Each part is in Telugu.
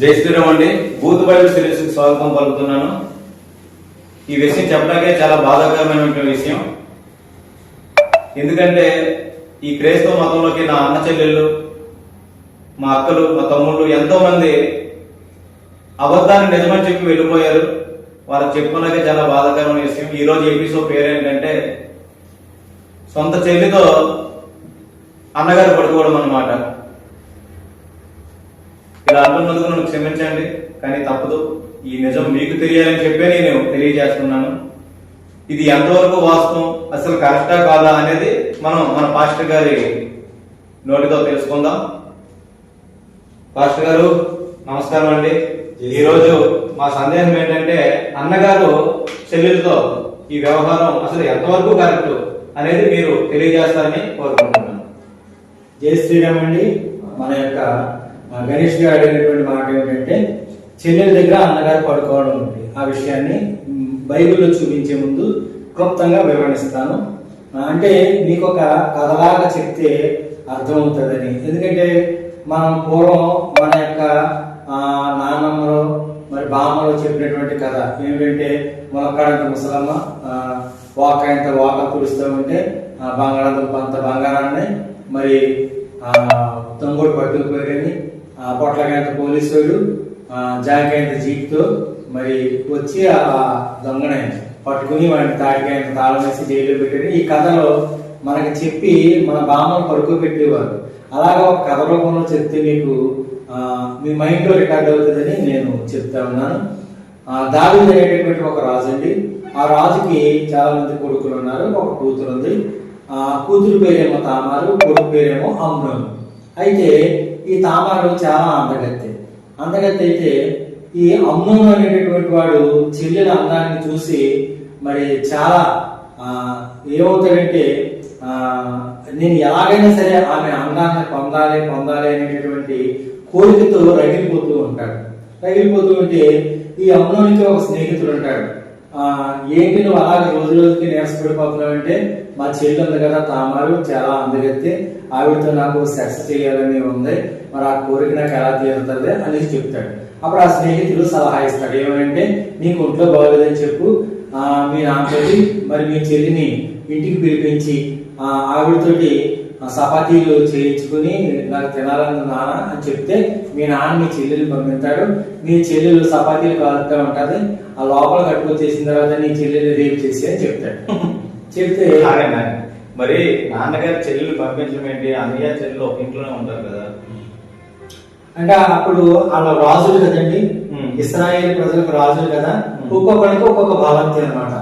జై శ్రీరామ్ అండి బూత్ బైబిల్ సిరీస్ స్వాగతం పలుకుతున్నాను. ఈ విషయం చెప్పడానికే చాలా బాధాకరమైనటువంటి విషయం. ఎందుకంటే ఈ క్రైస్తవ మతంలోకి నా అన్న చెల్లెళ్ళు మా అక్కలు మా తమ్ముళ్ళు ఎంతో మంది అబద్ధాన్ని నిజమని చెప్పి వెళ్ళిపోయారు. వారు చెప్పుకున్నాకే చాలా బాధాకరమైన విషయం. ఈ రోజు ఎపిసోడ్ పేరు ఏంటంటే సొంత చెల్లితో అన్నగారు పడుకోవడం అన్నమాట. అంటున్నందుకు నన్ను క్షమించండి కానీ తప్పదు. ఈ నిజం మీకు తెలియాలని చెప్పే నేను తెలియజేస్తున్నాను. ఇది ఎంతవరకు వాస్తవం అసలు కరెక్టా కాదా అనేది మనం మన పాస్టర్ గారి నోటితో తెలుసుకుందాం. పాస్టర్ గారు నమస్కారం అండి. ఈ రోజు మా సందేహం ఏంటంటే అన్నగారు చెల్లెలతో ఈ వ్యవహారం అసలు ఎంతవరకు కరెక్ట్ అనేది మీరు తెలియజేస్తారని కోరుకుంటున్నాను. జై శ్రీరామ్ అండి. మన యొక్క గణేష్ గారు అడిగినటువంటి మాట ఏంటంటే చెల్లెల దగ్గర అన్నగారు పడుకోవడం ఉంది. ఆ విషయాన్ని బైబిల్లో చూపించే ముందు క్లుప్తంగా వివరణిస్తాను. అంటే మీకు ఒక కథలాగా చెప్తే అర్థమవుతుందని. ఎందుకంటే మనం పూర్వం మన యొక్క నానమ్మలు నాన్నమ్మలో మరి బామ్మలో చెప్పినటువంటి కథ ఏమిటంటే మొలక్కాడంత ముసలమ్మ వాకాయంత వాక పులుస్తూ ఉంటే ఆ, బంగాళాదుంప అంత బంగారాన్ని మరి తొంగోడు పట్టుకుపోయి ఆ పోలీసు వాడు ఆ, జాకాయంత జీప్తో మరి వచ్చి ఆ దొంగని పట్టుకుని వాడిని తాడికాయంత తాళం వేసి జైల్లో పెట్టారు. ఈ కథలో మనకి చెప్పి మన బామ్మను పడుకోబెట్టేవారు అలాగా ఒక కథ రూపంలో చెప్తే మీకు మీ మైండ్లో రికార్డ్ అవుతుందని నేను చెప్తా ఉన్నాను. ఆ, దావీదు అనేటటువంటి ఒక రాజు అండి ఆ రాజుకి చాలా మంది కొడుకులు ఉన్నారు. ఒక కూతురు ఉంది కూతురు పేరేమో తామారు కొడుకు పేరేమో అమ్నోను అయితే ఈ తామారు చాలా అందగత్తె. అందగత్తె అయితే ఈ అమ్నోను అనేటటువంటి వాడు చెల్లెల అందాన్ని చూసి మరి చాలా ఏమవుతాడంటే నేను ఎలాగైనా సరే ఆమె అందాన్ని పొందాలి పొందాలి అనేటటువంటి కోరికతో రగిలిపోతూ ఉంటాడు. రగిలిపోతూ ఉంటే ఈ అమ్మోనికి ఒక స్నేహితుడు ఉంటాడు. ఏంటి నువ్వు అలాగే రోజు రోజుకి నీరసపడిపోతున్నావు అంటే మా చెల్లి ఉంది కదా తామారు చాలా అందగెత్తి. ఆవిడతో నాకు సెక్స్ చేయాలని ఉంది. మరి ఆ కోరిక నాకు ఎలా తీరుతుంది అనేసి చెప్తాడు. అప్పుడు ఆ స్నేహితుడు సలహా ఇస్తాడు. ఏమంటే నీకు ఒంట్లో బాగోలేదని చెప్పు. మీ నాన్నతోటి మరి మీ చెల్లిని ఇంటికి పిలిపించి ఆవిడతోటి చపాతీలు చేయించుకుని నాకు తినాలని నాన్న అని చెప్తే మీ నాన్న మీ చెల్లెలు పంపిస్తాడు మీ చెల్లెలు చపాతీలు కాలుతూ ఉంటది ఆ లోపల కట్టుకొచ్చేసిన తర్వాత నీ చెల్లెలు రేపు చేసి అని చెప్తాడు చెప్తే. మరి నాన్నగారి చెల్లెలు పంపించడం ఏంటి అన్నయ్య చెల్లెలు ఒక ఇంట్లోనే ఉంటారు కదా అంటే అప్పుడు వాళ్ళ రాజులు కదండి. ఇస్రాయేల్ ప్రజలకు రాజులు కదా ఉమ్. ఒక్కొక్కరికి ఒక్కొక్క భావంతి అనమాట.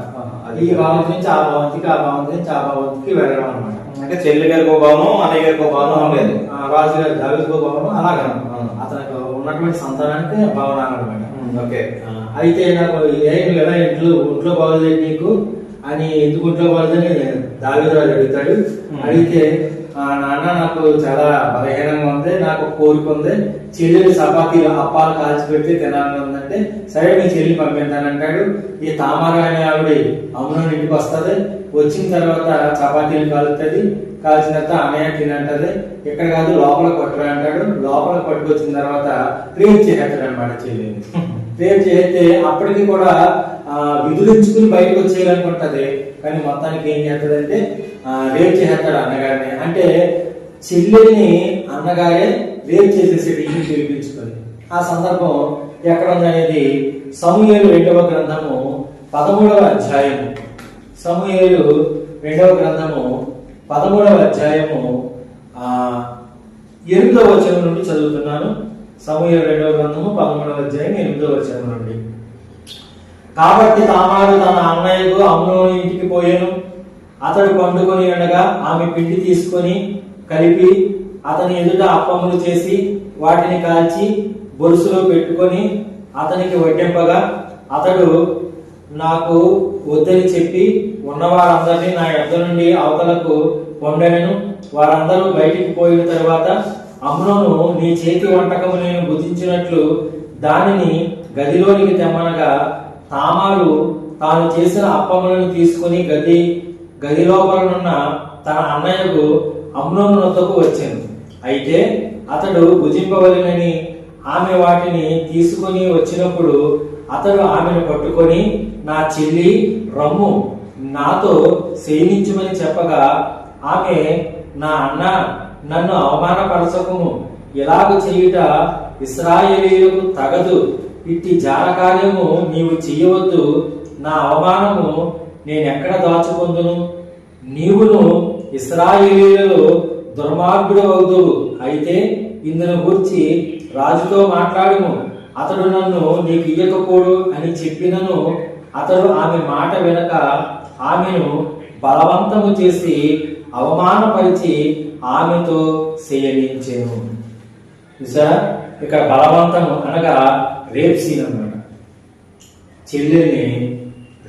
ఈ భావంతి నుంచి ఆ భావంతికి ఆ భావంతి నుంచి ఆ భావంతికి వెళ్ళడం అనమాట అంటే చెల్లి గారికి ఒక భావనం అన్నయ్య గారికి ఒక భావనం ఉండేది రాజు గారి భవనం అలాగే ఆ. అతనికి ఉన్నటువంటి సంతానానికి భవనం అనమాట ఓకే. అయితే నాకు ఏం కదా ఇంట్లో ఒంట్లో బాగోలేదు నీకు? అని ఎందుకు ఒంట్లో బాగోలేదని దావిదరాజు అడుగుతాడు. ఉమ్. అడిగితే ఆ నాన్న నాకు చాలా బలహీనంగా ఉంది నాకు కోరిక ఉంది. చెల్లెలు చపాతీలు అప్పాలు కాల్చి పెడితే తినాలని ఉందంటే సరే మీ చెల్లి పంపిస్తానంటాడు. ఈ తామర అనే ఆవిడ అమ్మను ఇంటికి వస్తుంది. వచ్చిన తర్వాత చపాతీలు కాలుతుంది కాల్చిన తర్వాత అన్నయ్య తినంటది. ఇక్కడ కాదు లోపల కొట్టరా అంటాడు. లోపల పట్టుకొచ్చిన తర్వాత రేపు చేసేస్తాడు అనమాట చెల్లిని. రేపు చేస్తే అప్పటికి కూడా విధులించుకుని బయటకు వచ్చేయాలనుకుంటది. కానీ మొత్తానికి ఏం చేస్తుందంటే ఆ, రేప్ చేసేస్తాడు అన్నగారిని. అంటే చెల్లెల్ని అన్నగారే రేప్ చేసేసేది ఇంటికి పిలిపించుకొని ఆ సందర్భం ఎక్కడ ఉందనేది సమూహలు రెండవ గ్రంథము పదమూడవ అధ్యాయము. సమూహలు రెండవ గ్రంథము పదమూడవ అధ్యాయము ఎనిమిదవ వచనం నుండి చదువుతున్నాను. సమూహ రెండవ గ్రంథము పదమూడవ అధ్యాయం ఎనిమిదవ వచనం నుండి. కాబట్టి తామారు తన అన్నయ్యకు అమ్ములోని ఇంటికి పోయాను. అతడు పండుకొని ఉండగా ఆమె పిండి తీసుకొని కలిపి అతని ఎదుట అప్పములు చేసి వాటిని కాల్చి బొరుసులో పెట్టుకొని అతనికి వడ్డింపగా అతడు నాకు వద్దని చెప్పి ఉన్నవారందరినీ నా ఎద్ద నుండి అవతలకు పొండెను వారందరూ బయటికి పోయిన తర్వాత అమ్మును నీ చేతి వంటకము నేను భుజించినట్లు దానిని గదిలోనికి తెమ్మనగా తామారు తాను చేసిన అప్పములను తీసుకుని గది గది లోపలనున్న తన అన్నయ్యకు అమ్నోను వచ్చింది అయితే అతడు భుజింపవలనని ఆమె వాటిని తీసుకొని వచ్చినప్పుడు అతడు ఆమెను పట్టుకొని నా చెల్లి రమ్ము నాతో శయనించమని చెప్పగా ఆమె నా అన్న నన్ను అవమానపరచకుము. ఇలాగ చేయుట ఇస్రాయేలీలకు తగదు. ఇట్టి జాలకార్యము నీవు చేయవద్దు. నా అవమానము నేనెక్కడ దాచుకుందును? నీవును ఇస్రాయేలీలలో దుర్మార్గుడు అవుదువు అయితే ఇందును గూర్చి రాజుతో మాట్లాడుము. అతడు నన్ను నీకు ఇయ్యకపోడు అని చెప్పినను. అతడు ఆమె మాట వెనక ఆమెను బలవంతము చేసి అవమానపరిచి ఆమెతో శయనించెను. సార్ ఇక్కడ బలవంతము అనగా రేప్ సీన్ అనమాట చెల్లెల్ని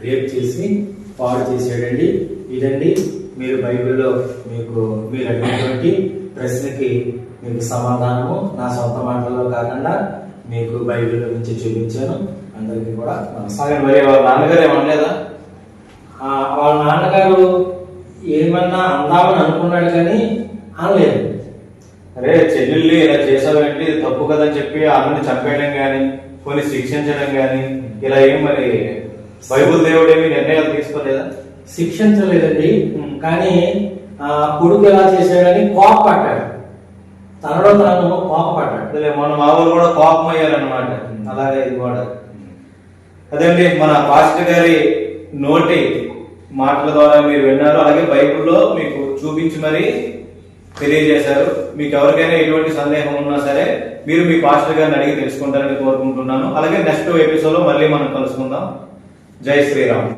రేప్ చేసి పాడు చేసాడండి ఇదండి మీరు బైబిల్లో మీకు మీరు అడిగినటువంటి ప్రశ్నకి మీకు సమాధానము. నా సొంత మాటల్లో కాకుండా మీకు బైబిల్ నుంచి చూపించాను. అందరికీ కూడా నమస్కారం. మరి వాళ్ళ నాన్నగారు ఏమనలేదా? వాళ్ళ నాన్నగారు ఏమన్నా అందామని అనుకున్నాడు కానీ అనలేదు. అరే చెల్లెల్ని ఇలా చేసావేంటి? ఇది తప్పు కదని చెప్పి ఆమెను చంపేయడం గాని కొన్ని శిక్షించడం గాని ఇలా ఏం మరి బైబుల్ దేవుడు ఏమి నిర్ణయాలు తీసుకోలేదా? శిక్షించలేదండి. కానీ ఆ కొడుకు ఎలా చేశాడని కోప పట్టాడు తనలో తాను పట్టాడు అదే మన మా వాళ్ళు కూడా కోపం అయ్యారనమాట అలాగే ఇది కూడా. అదండి మన పాస్టర్ గారి నోటి మాటల ద్వారా మీరు విన్నారు. అలాగే బైబిల్లో మీకు చూపించి మరి తెలియజేశారు. మీకు ఎవరికైనా ఎటువంటి సందేహం ఉన్నా సరే మీరు మీ పాస్టర్ గారిని అడిగి తెలుసుకుంటారని కోరుకుంటున్నాను. అలాగే నెక్స్ట్ ఎపిసోడ్లో మళ్ళీ మనం కలుసుకుందాం. జై శ్రీరామ్.